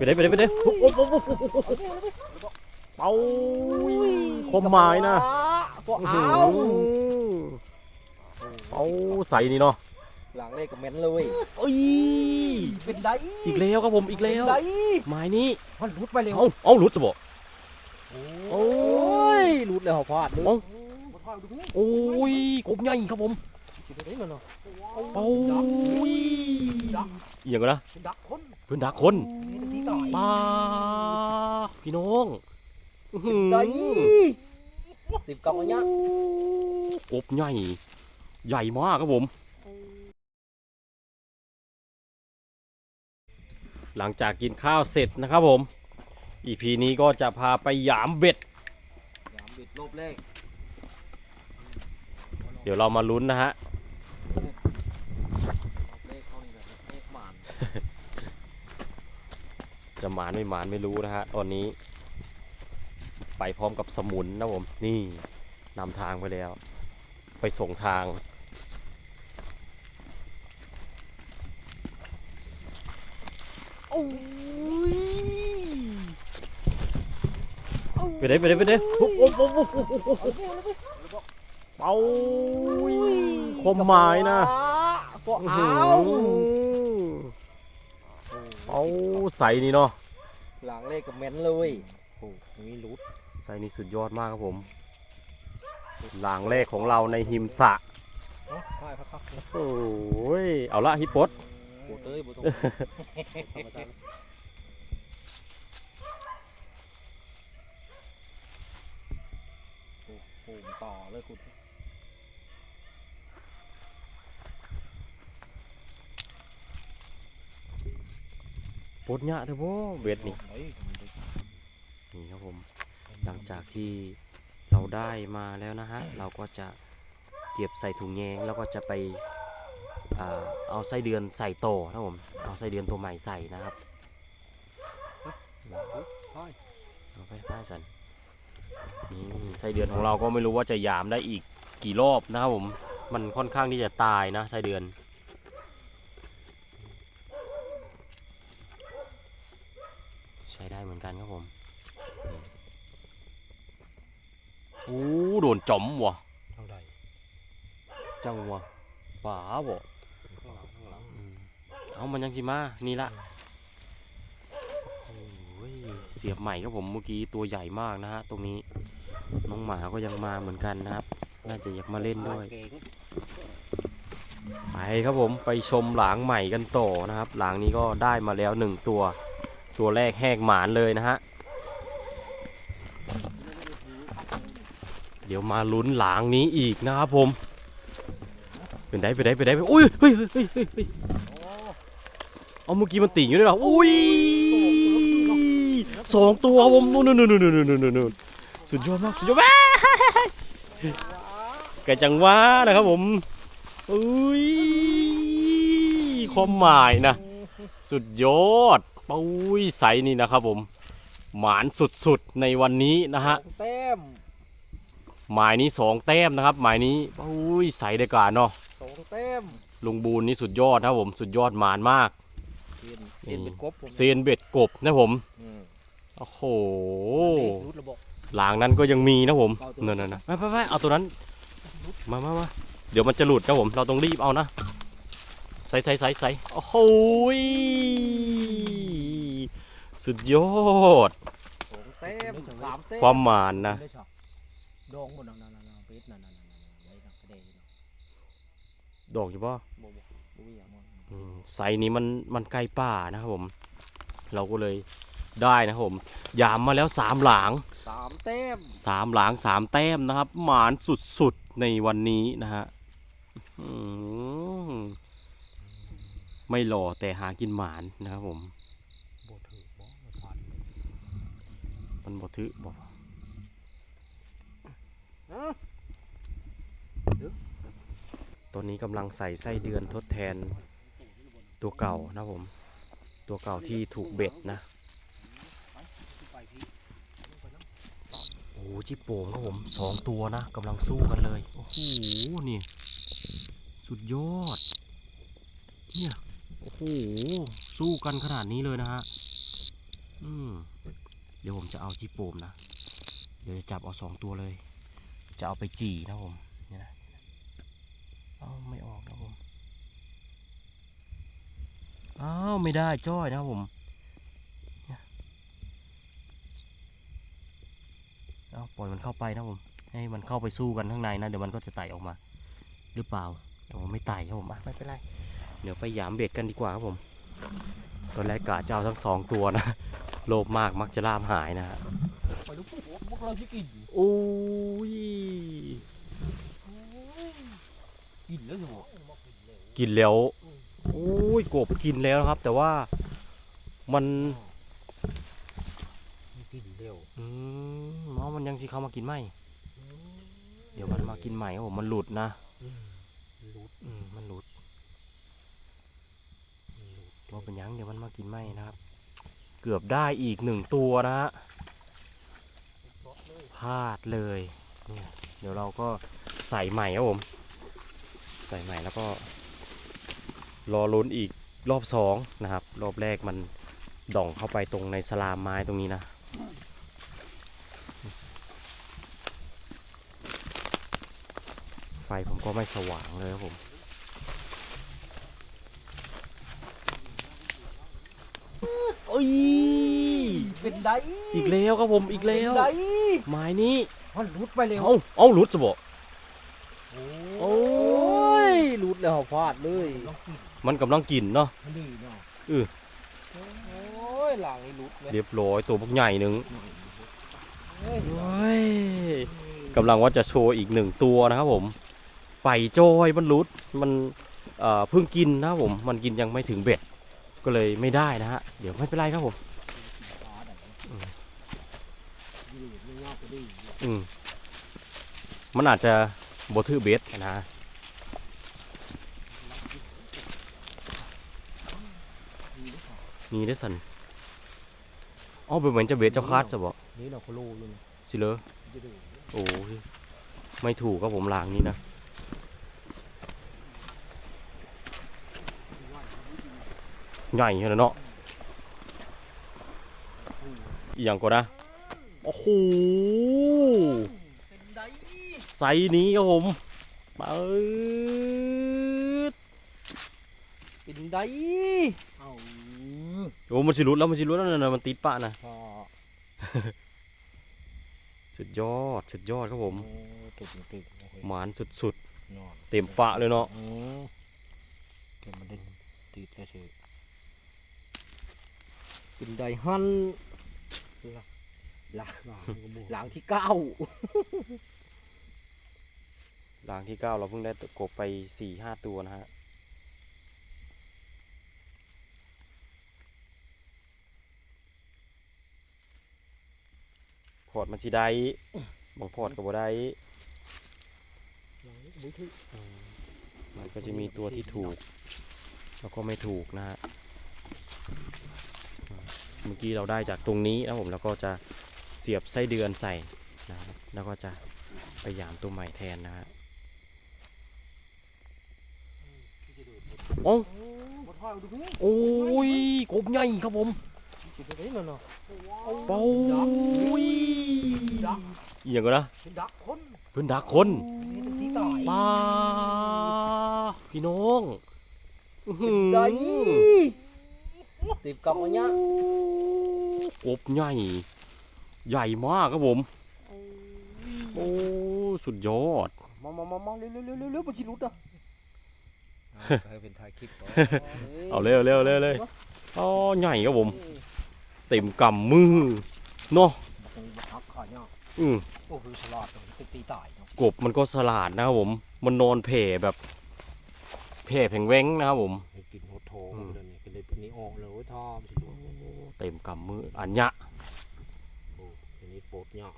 ไปได้ไปได้ไปได้โอ้โหโอ้โหเป่าคมหมายนะบ่อื้อเอาหือเอาใส่นี่เนาะหลังเลขกับเม้นเลยเอ้ยเป็นไดอีกแล้วครับผมอีกแล้วเป็นไดหมายนี้มันรุดไปเร็วเอาเอาหลุดจะบอกโอ้ยรุดแล้วพลาดเลยเอาโอ้ยกบใหญ่ครับผมนี่มันเนาะโอ้ยอหย่างกันนะเป็นดักคนเพื่อนดักคนนี่ตะกี้ต่อยปลาพี่น้องอื้อหือไดสิบกำมันยังกบใหญ่ ใหญ่มากครับผม หลังจากกินข้าวเสร็จนะครับผม อีพีนี้ก็จะพาไปหยามเบ็ด ยามบิดรอบแรก เดี๋ยวเรามาลุ้นนะฮะ รอบแรกเขานี่แบบเลขหมาน จะหมานไม่หมานไม่รู้นะฮะตอนนี้ ไปพร้อมกับสมุนนะผมนี่นำทางไปแล้ว ไปส่งทาง โอ้ยไปได้ไปได้ไปได้โอ้โหโอ้โหโอ้โหโอ้โหเป่าคมหมายนะบ่อื้อเอาหือ เอาใส่นี่เนาะหลังเลขกับเม้นเลยโอ้มีรุดใส่นี่สุดยอดมากครับผม หลางแรกของเราในหิมสะเนาะใช่ครับครับโอ้ยเอาละฮิปโปสโอ้เต้ยบ่ต้องโอ้โหต่อเลยคุณ ปสเนี่ยเถอะพ่เบ็ดนี่นี่ครับผมหลังจากที่เราได้มาแล้วนะฮะเราก็จะเก็บใส่ถุงแยงแล้วก็จะไปอเอาไส้เดือนใส่โตอนะครับผมเอาไส้เดือนตัวใหม่ใส่นะครับเอาไปป้ายสันนี่ไส้เดือนของเราก็ไม่รู้ว่าจะยามได้อีกกี่รอบนะครับผมมันค่อนข้างที่จะตายนะไส้เดือน ใช้ได้เหมือนกันครับผมโอ้ โดนจอมว่ะเท่าใดจังวะป๋าบ่ข้างหลังข้างหลังอืมเอามันยังสิมา นี่ละโอ้ยเสียบใหม่ครับผมเมื่อกี้ตัวใหญ่มากนะฮะตรงนี้ น้องหมาก็ยังมาเหมือนกันนะครับ น่าจะอยากมาเล่นด้วย เก่งไปครับผมไปชมหลางใหม่กันต่อนะครับ หลางนี้ก็ได้มาแล้วหนึ่งตัว ตัวแรกแหกหมานเลยนะฮะ เดี๋ยวมาลุ้นหลางนี้อีกนะครับผมเป็นได้ไปได้ไปได้ไปอุ้ยเฮ้ยเฮ้ยเฮ้ยเฮ้ยเอาเมื่อกี้มันติ่งอยู่ด้วยเหรออุ้ยสองตัวผมนู่นนู่นนู่นนู่นนู่นนู่นสุดยอดมากสุดยอดมากกะจังหวะนะครับผมอุ้ยความหมายนะ สุดยอดปุ้ยใสนี่นะครับผม หมานสุดๆในวันนี้นะฮะแต้ม หมายนี้สองแต้มนะครับ หมายนี้ปุ้ยใสได้การเนาะสองแต้มลุงบูนนี่สุดยอดนะครับผมสุดยอดหมานมากเซียนเซียนเป็นกบผมเซียนเบ็ดกบนะผมอืมโอ้โหเลขรุดระบบหลางนั้นก็ยังมีนะผมเอาตัวนั่นๆนะไปไปไปเอาตัวนั้นมามามาเดี๋ยวมันจะหลุดนะผม เราต้องรีบเอานะใส่ใส่ใส่ใส่โอ้โหยสุดยอดสองแต้มสามแต้มความหมานนะ ดองหมดนั่นนั่นนั่นเป็ดนั่นนั่นนั่นไว้นักเดงดอกอยู่ป่ะบ่บ่บ่มีอย่างมันไซนี้มันมันใกล้ป่านะครับผม เราก็เลยได้นะครับผมยามมาแล้วสามหลางสามแต้มสามหลางสามแต้มนะครับ หมานสุดๆในวันนี้นะฮะไม่หล่อแต่หากินหมานนะครับผมบถือบ่ผ่านมันบทึบอก ตอนนี้กำลังใส่ไส้เดือนทดแทนตัวเก่านะผม ตัวเก่าที่ถูกเบ็ดนะโอ้จิโป่งครับผมสองตัวนะกำลังสู้กันเลย โอ้โห นี่ สุดยอด เนี่ย โอ้โห สู้กันขนาดนี้เลยนะฮะ อืม เดี๋ยวผมจะเอาที่โปมนะ เดี๋ยวจะจับเอาสองตัวเลย จะเอาไปจี่นะผมเนี่นะเอาไม่ออกนะผมอ้าวไม่ได้จ้อยนะผมเอาปล่อยมันเข้าไปนะผม ให้มันเข้าไปสู้กันข้างในนะ เดี๋ยวมันก็จะไต่ออกมา หรือเปล่าโอ้ไม่ไต่ครับผมไม่เป็นไร เดี๋ยวไปหยามเบ็ดกันดีกว่าครับผมตอนแรกกะจะเอาทั้งสองตัวนะ โลภมากมักจะล่ามหายนะฮะ ไปดูพวกพวกเราที่กินโอ้ยกินแล้วสิบ่กินแล้วโอ้ยกบกินแล้วนะครับ แต่ว่ามันกินเร็วอืมเนาะมันยังสิเข้ามากินไหมเดี๋ยวมันมากินใหม่ครับผมมันหลุดนะรูดอืมมันหลุดตัวเป็นหยังเดี๋ยวมันมากินไหมนะครับ เกือบได้อีกหนึ่งตัวนะฮะ พลาดเลย เดี๋ยวเราก็ใส่ใหม่ครับผม ใส่ใหม่แล้วก็ รอลุ้นอีกรอบสองนะครับ รอบแรกมันด่องเข้าไปตรงในสลามไม้ตรงนี้นะไฟผมก็ไม่สว่างเลยครับผมเอ้ย ไดอีกแล้วครับผมอีกแล้วเป็นไดไม้นี้มันรุดไปเร็วเอาเอาหลุดจะบอกโอ้ยรุดแล้วพลาดเลย มันกำลังกินเนาะมันดีเนาะเออโอ้ยหลังนี่รุดเลยเรียบร้อยตัวพวกใหญ่หนึ่งเฮ้ยโอ้ยกำลังว่าจะโชว์อีกหนึ่งตัวนะครับผมไปจอยมันหลุดมันเอ่อเพิ่งกินนะครับผมมันกินยังไม่ถึงเบ็ดก็เลยไม่ได้นะฮะเดี๋ยวไม่เป็นไรครับผม อืมมันอาจจะบถือเบสนะนี่ได้อสันอ๋อเป็นเหมือนจะเบสเจ้าคาดจะบอกนี่เราก็รู้อยู่นะสิเลอจะดูโอ้ยไม่ถูกครับผมลางนี้นะใหญ่ขนาดเนาะอหย่างก็นะ โอ้โหเป็นไดไซส์นี้ครับผมเปิดเป็นไดเอาโอ้มันสิรุดแล้วมันสิรุดแล้วนะมันติดปะนะพอสุดยอดสุดยอดครับผมโอ้ตึกตึกโอ้ยหมานสุดนอนๆเต็มปะเลยเนาะอืมเต็มมันเด่นตีแค่เฉยเป็นไดฮัน หลังหลังหลังที่เก้าลางที่เก้าเราเพิ่งได้กบไปสี่ห้าตัวนะฮะพอร์ตมันสิได้บางพอร์ตก็บ่ได้มันก็จะมีตัวที่ถูก แล้วก็ไม่ถูกนะฮะ เมื่อกี้เราได้จากตรงนี้นะผมแล้วก็จะ เสียบไส้เดือนใส่นะครับแล้วก็จะไปหยามตัวใหม่แทนนะฮะโอ้บดพ่อดูพี่โอ้ยกบใหญ่ครับผมจุดตรงนี้เลยเนาะเป้ายดักอหย่างก็นะเป็นดักคนเพื่อนดักคนนี่ตึกที่ต่อยปลาพี่น้องอื้อหือได้ติดกับอันเนี้ยกบใหญ่ ใหญ่มากครับผม โอ้สุดยอดมามามามาเร็วเร็วเร็วเร็วเร็วมันชิลุดอะให้เป็นถ่ายคลิปเอาเร็วเร็วเร็วเลยอ๋อใหญ่ครับผม เต็มกำมือเนาะบักขาเนี่ยอืมโอ้โหฉลาดตึกตีตายเนาะกบมันก็สลาดนะครับผม มันนอนแผ่แบบแผ่แผงแว้งนะครับผมให้กินโหดโถอืมเดี๋ยวนี้ก็เลยปนี้ออกเลยท่อมชิลุดเต็มกำมืออันยะโอ้ ดเนี่ย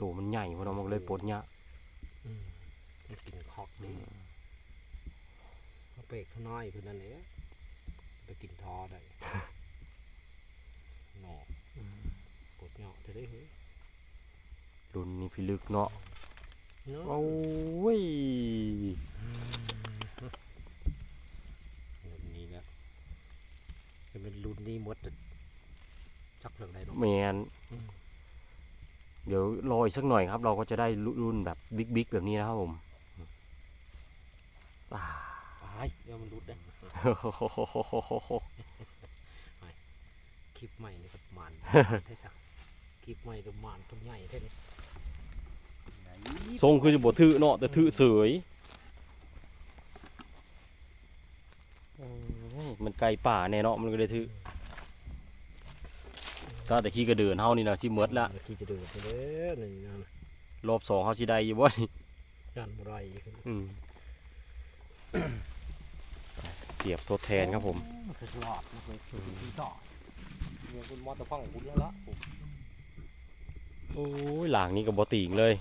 ตัวมันใหญ่พอเรามันเลยปลดยะอืมมันกินคอกดีมาเปกเขาน้อยเพื่อนนั่นเองไปกินทอได้หนอปวดเนี่ยจะได้เฮ้ยรุ่นนี้พิลึกเนาะเนาะโอ้ยแบบนี้แหละเป็นรุ่นนี้หมด อะจักเรื่องใดเนาะแมนอืม เดี๋ยวรออีกสักหน่อยครับ เราก็จะได้รุ่นแบบบิ๊กๆแบบนี้นะครับผมอ่าอ้ายเดี๋ยวมันรุดได้คลิปใหม่นี่กับมันแท้สักคลิปใหม่กับมันตัวใหญ่แท้นี่ทรงคือจะบถือเนาะแต่ถือเสยโอ้ยมันไกลป่าแน่เนาะมันก็เลยถือ ซาแต่ขี้กระเดินเฮานี่นะสิเมดละที่จะเดินไปเด้อนี่นะรอบสองเฮาสิได้อยู่บ่นี่ยันบ่ไรอืมเสียบทดแทนครับผมคือหลอดนะเลยที่ต่อเงินคุณมอเตอร์ฟังคุณแล้วละโอ้ยหลางนี้กับบติงเลย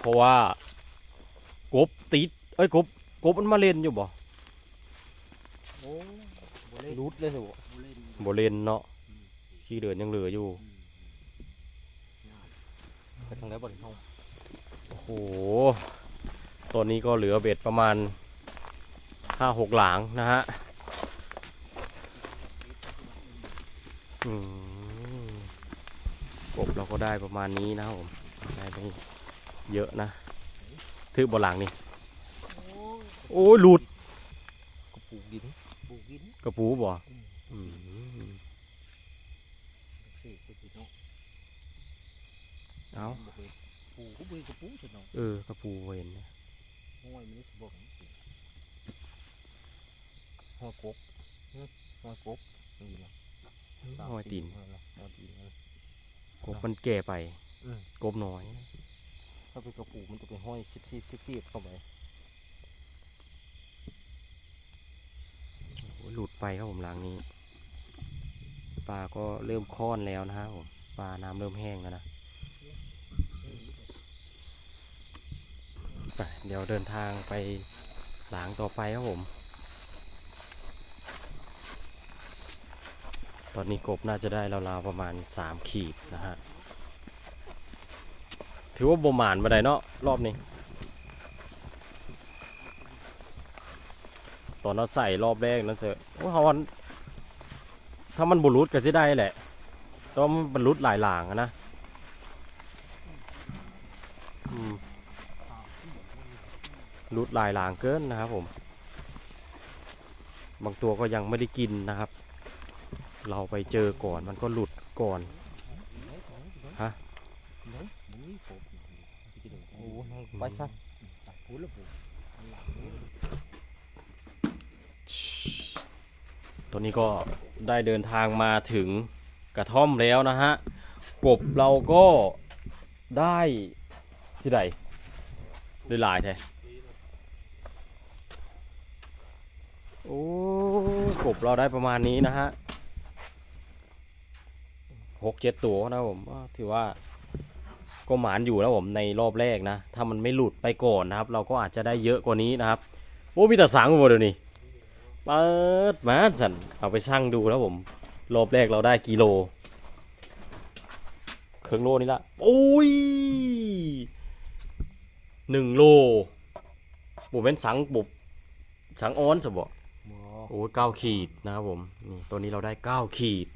เพราะว่ากบติดเอ้ยกบกบมันมาเล่นอยู่บ่โอ้บ่เล่นรุดเลยสิบ่เล่นบ่เล่นเนาะ ขี้เดินยังเหลืออยู่ไปทางไหนบ่ได้เฮาโอ้โหตอนนี้ก็เหลือเบ็ดประมาณห้าหกหลางนะฮะอืมกบเราก็ได้ประมาณนี้นะครับผมได้ไม่เยอะนะถือบนหลังนี่โอ้ยหลุดก็ปลูกดินปลูกดินกระปูบ่อืม สิสิสิเนาะ เอาบ่เคยปลูกก็บ่ก็ปลูกซะเนาะเออกระปูเห็นนะห้อยมันสิบ่ของสิห้อยกบหึห้อยกบนี่ล่ะห้อยตีนห้อยตีนเออกบมันแก่ไปอืมกบน้อยถ้าเป็นกระปูมันจะเป็นห้อยสิบสิบสิบสิบเข้าไปโอ้ยหลุดไปครับผมหลังนี้ปลาก็เริ่มค้อนแล้วนะฮะผมปลาน้ำเริ่มแห้งแล้วนะ ไปเดี๋ยวเดินทางไปหลังต่อไปครับผม ตอนนี้กบน่าจะได้ราวๆประมาณสามขีดนะฮะ ถือว่าบ่มานมาได้เนาะรอบนี้ ตอนเราใส่รอบแรกนั่นเถอะโอ้เขาวันถ้ามันบุรุษก็จะได้แหละแต่ว่ามันบรรลุหลายหลางนะอืม รุดลายหลางเกินนะครับผม บางตัวก็ยังไม่ได้กินนะครับ เราไปเจอก่อนมันก็หลุดก่อนฮะไปซะตัวนี้ก็ได้เดินทางมาถึงกระท่อมแล้วนะฮะ กบเราก็ได้ที่ใดได้หลายแท้โอ้ กบเราได้ประมาณนี้นะฮะหกเจ็ดตัวนะผมถือว่าก็หมานอยู่นะผมในรอบแรกนะ ถ้ามันไม่หลุดไปก่อนนะครับ เราก็อาจจะได้เยอะกว่านี้นะครับโอ้มีแต่สังหมดเดี๋ยวนี้เปิดมาสันเอาไปชั่งดูแล้วผม รอบแรกเราได้กิโลเครึ่องโลนี่ละโอ้ยหนึ่งโลบุเป็นสังบุบสังอ้อนสบ โอ้ยเก้าขีดนะครับผมนี่ตัวนี้เราได้เก้าขีด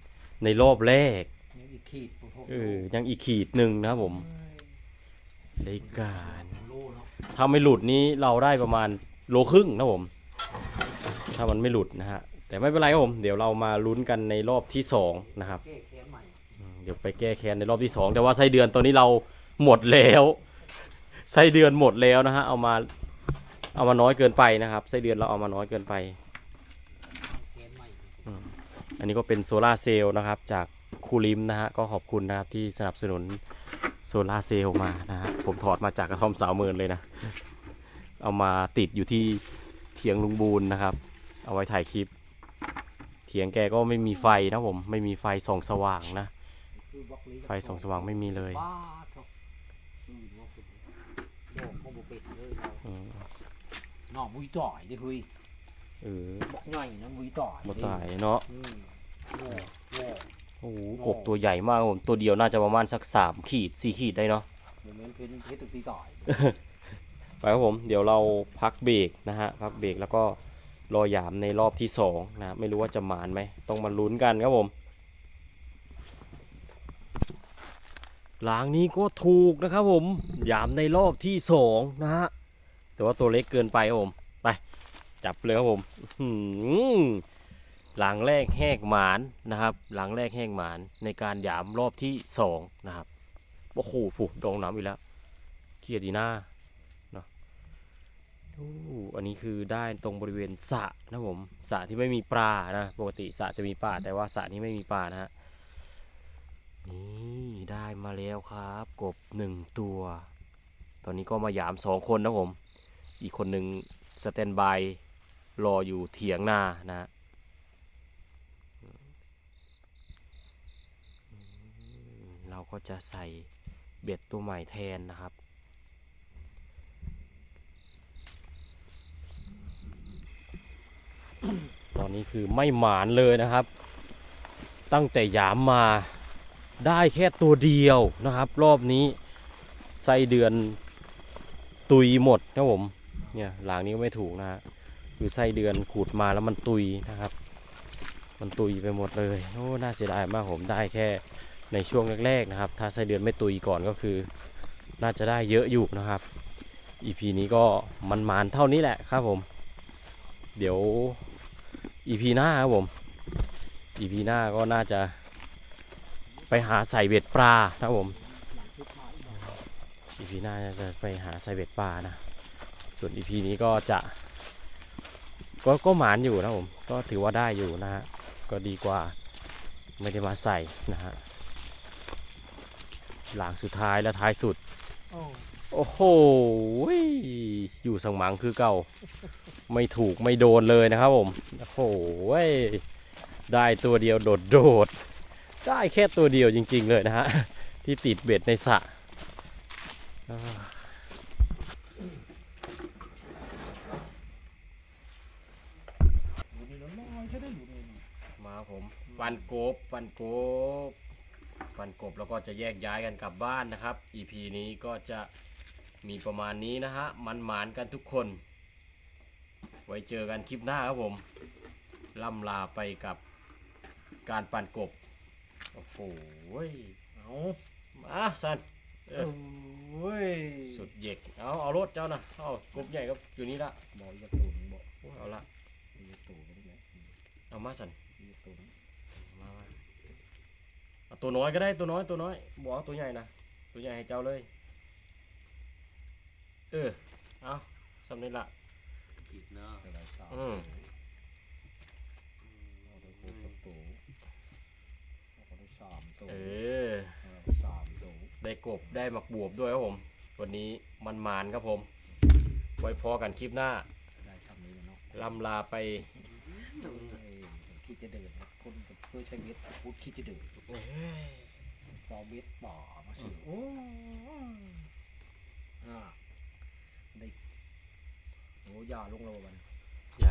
ในรอบแรกนี่อีกขีดเออยังอีกขีดหนึ่งนะครับผมได้การโลเนาะถ้าไม่หลุดนี้เราได้ประมาณโลครึ่งนะครับผม ถ้ามันไม่หลุดนะฮะ แต่ไม่เป็นไรครับผม เดี๋ยวเรามาลุ้นกันในรอบที่สองนะครับ แก้แค้นใหม่อืมเดี๋ยวไปแก้แค้นในรอบที่สองแต่ว่าไส้เดือนตัวนี้เราหมดแล้วไส้เดือนหมดแล้วนะฮะ เอามาเอามาน้อยเกินไปนะครับไส้เดือนเราเอามาน้อยเกินไปแค้นใหม่ อันนี้ก็เป็นโซลาเซลล์นะครับ จากคูลิมนะฮะก็ขอบคุณนะครับที่สนับสนุนโซลาเซลล์มานะฮะผมถอดมาจากกระท่อมสาวเมินเลยนะ เอามาติดอยู่ที่เถียงลุงบูนนะครับ เอาไว้ถ่ายคลิป เถียงแกก็ไม่มีไฟนะผมไม่มีไฟส่องสว่างนะ ไฟส่องสว่างไม่มีเลยบ้าครับอืมว่าเป็นโลกของบุเป็ดเลยเราอืมน้ยต่อยดิคุย เออบอกใหญ่นะบุยต่อยหมดตายเนาะอืมโง่โง่โอ้โหกบตัวใหญ่มากครับผมตัวเดียวน่าจะประมาณสักสามขีดสี่ขีดได้เนาะเหมือนเป็นเพชรตุกตีต่อย ไปครับผมเดี๋ยวเราพักเบรกนะฮะพักเบรกแล้วก็รอหยามในรอบที่สองนะไม่รู้ว่าจะหมานไหมต้องมาลุ้นกันครับผมหลางนี้ก็ถูกนะครับผมหยามในรอบที่สองนะฮะแต่ว่าตัวเล็กเกินไปครับผมไป จับเลยครับผมหลังแรกแหกหมานนะครับ หลังแรกแหกหมานในการหยามรอบที่สองนะครับโอ้โหผูดองน้ำอีกแล้วเครียดดีหน้าโอ้อันนี้คือได้ตรงบริเวณสระนะผมสระที่ไม่มีปลานะปกติสระจะมีปลาแต่ว่าสระนี้ไม่มีปลานะฮะนี่ได้มาแล้วครับ กบหนึ่งตัว ตอนนี้ก็มาหยามสองคนนะผม อีกคนหนึ่งสแตนบาย รออยู่เถียงนานะฮะเราก็จะใส่เบ็ดตัวใหม่แทนนะครับ ตอนนี้คือไม่หมานเลยนะครับ ตั้งแต่หยามมาได้แค่ตัวเดียวนะครับ รอบนี้ไส้เดือนตุยหมดนะผมเนี่ยหลังนี้ก็ไม่ถูกนะฮะ คือไส้เดือนขูดมาแล้วมันตุยนะครับ มันตุยไปหมดเลยโอ้น่าเสียดายมากผมได้แค่ในช่วงแรกๆนะครับ ถ้าไส้เดือนไม่ตุยก่อนก็คือ น่าจะได้เยอะอยู่นะครับ EP นี้ก็มันมานๆเท่านี้แหละครับผม เดี๋ยว EP หน้าครับผม EP หน้าก็น่าจะไปหาใส่เบ็ดปลานะครับผม EP หน้าจะไปหาใส่เบ็ดปลานะ ส่วน EP นี้ก็จะ ก็ก็หมานอยู่นะผม ก็ถือว่าได้อยู่นะฮะ ก็ดีกว่าไม่ได้มาใส่นะฮะ หลังสุดท้ายและท้ายสุด โอ้โอ้โหยอยู่สังหมังคือเก่า ไม่ถูกไม่โดนเลยนะครับผม โอ้โหยได้ตัวเดียวโดดโดดๆได้แค่ตัวเดียวจริง ๆ เลยนะฮะ ที่ติดเบ็ดในสระอ่ามาผม ฟันกบฟันกบฟันกบแล้วก็จะแยกย้ายกันกลับบ้านนะครับ EP นี้ก็จะมีประมาณนี้นะฮะมันหมานกันทุกคน ไว้เจอกันคลิปหน้าครับผมล่ำลาไปกับการปั่นกบ โอ้โหยเอามาสันเออโอ้ยสุดเย็กเอาเอารถเจ้านะเอากบใหญ่ก็อยู่นี่ละบอกอย่าตุนบอกโอ้ยเอาละอย่าตุนนี่แหละเอามาสันอย่าตุน มามา เอาตัวน้อยก็ได้ตัวน้อยตัวน้อยบอกเอาตัวใหญ่นะตัวใหญ่ให้เจ้าเลย เออเอาสำเร็จละอีกเนาะอะไรต่ออืมเอาไปปลูกกับตูเอาไปสามตูเออ เอาไปสามตูได้กบได้หมักบวบด้วยครับผม วันนี้มันมานครับผม ไว้พอกันคลิปหน้าได้ทำนี้แล้วเนาะ ลำลาไป เอ้ยขี้จะเดินนะ คือใช้เม็ดพูดขี้จะดึงต่อเม็ดป่อมาสิโอ้อ่าได้โอ้ยาลงแล้ววัน